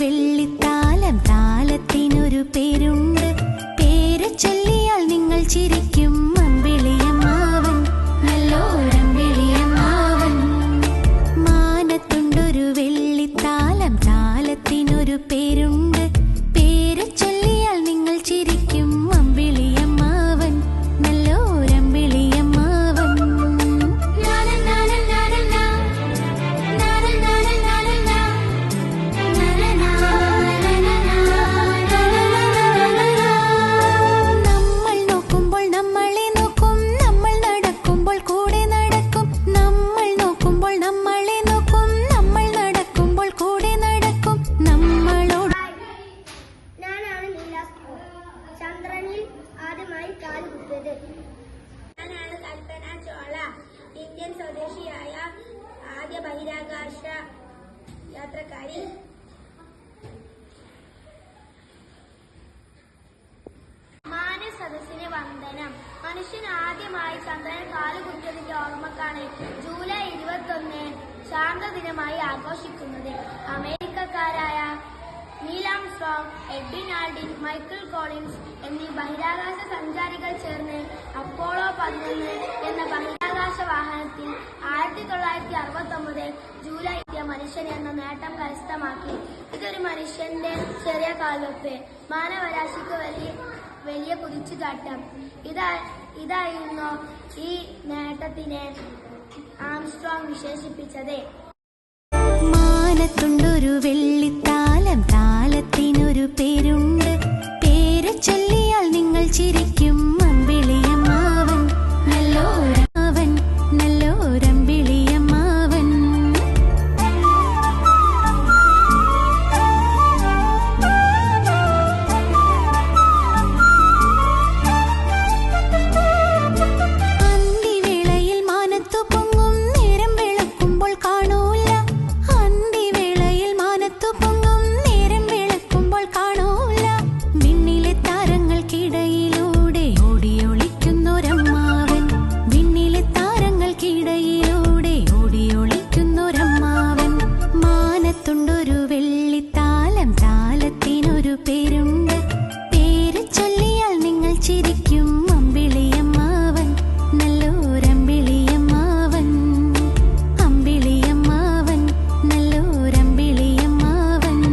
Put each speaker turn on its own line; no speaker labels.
will വന്ദനം. മനുഷ്യൻ ആദ്യമായി ചന്ദ്രൻ കാലുകുത്തിയതിന്റെ ഓർമ്മക്കാണ് ജൂലൈ ഇരുപത്തൊന്ന് ശാന്തദിനമായി ആഘോഷിക്കുന്നത്. അമേരിക്കക്കാരായ Neil Armstrong Edwin Aldrin Michael Collins എന്നീ ബഹിരാകാശ സഞ്ചാരികൾ ചേർന്ന് അപ്പോളോ പതിനൊന്ന് എന്ന ബഹിരാകാശ വാഹനത്തിൽ ആയിരത്തി തൊള്ളായിരത്തി അറുപത്തി ഒമ്പത് ജൂലൈ മനുഷ്യൻ എന്ന നേട്ടം കരസ്ഥമാക്കി. ഇതൊരു മനുഷ്യന്റെ ചെറിയ കാൽവെപ്പ്. മാനവരാശിക്ക് വലിയ വലിയ കുതിച്ചുചാട്ടം ഇതാ ഇതായിരുന്നു ഈ നേട്ടത്തിനെ ആംസ്ട്രോങ് വിശേഷിപ്പിച്ചത്.
മാനത്തുണ്ടൊരു വെള്ളിത്താലം பெரும்